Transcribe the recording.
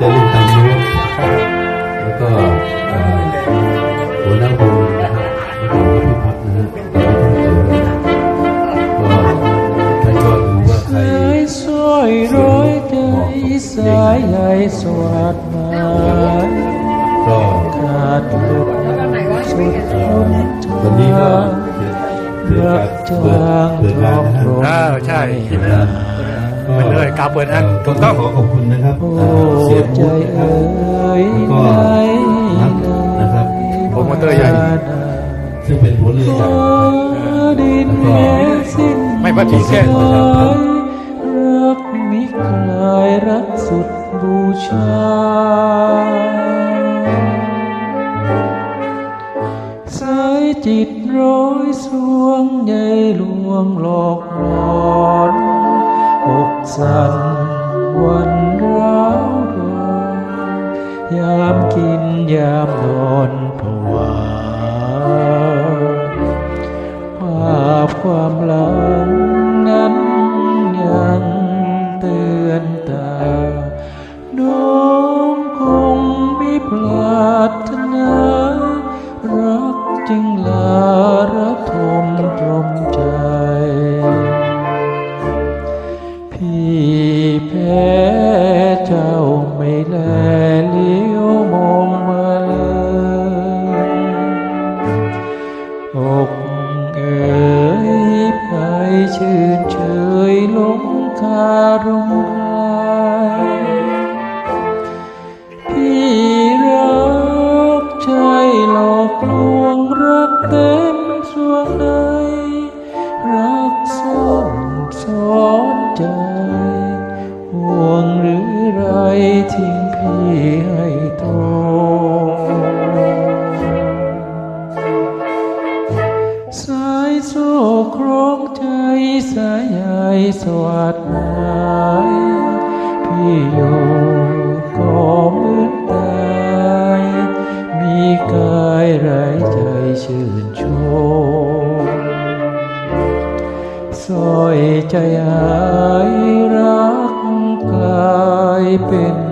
จะรีบทำนู้นแล้วก็หัวหน้าวงนะครับแล้วก็พี่พัฒนะฮะก็ท่านก็ดูว่าใครสายสวยร้อยใจสายใหญ่สวัสดมาก็ขาดลุดสุดวันนี้ก็ทางถือรักากรจาเปิดเปิดครงานอบนะครัวฮะใช่ เปิดเลยกาเปิดฮะก็ถูกต้องขอขอบคุณนะครับเสียใจบุญนะครับแล้วก็นักนะครับโปรโมเตอร์ใหญ่ซึ่งเป็นหัวเรือใหญ่แม้สิ้นไม่พัดทิ้งแค่รักมิคลายรักสุดบูชา สายจิตร้อยสวงใยลวงหลอกหลอน อกสั่นหวันร้าวรอยามกินยามนอนพอ เจ้าไม่แลเลี้ยวมองมาเลยอกเอ๋ยไปชื่นเฉยลงคารมคายพี่รักใช่หลอกลวงรักเต็ ไรทิ้งพี่ให้ตรงสายโซ่คล้องใจสายใยสวัสดหายพี่อยู่ก็เหมือนตายมีกายไร้ใจชื่นชมสอยใจหายรักกลา piping.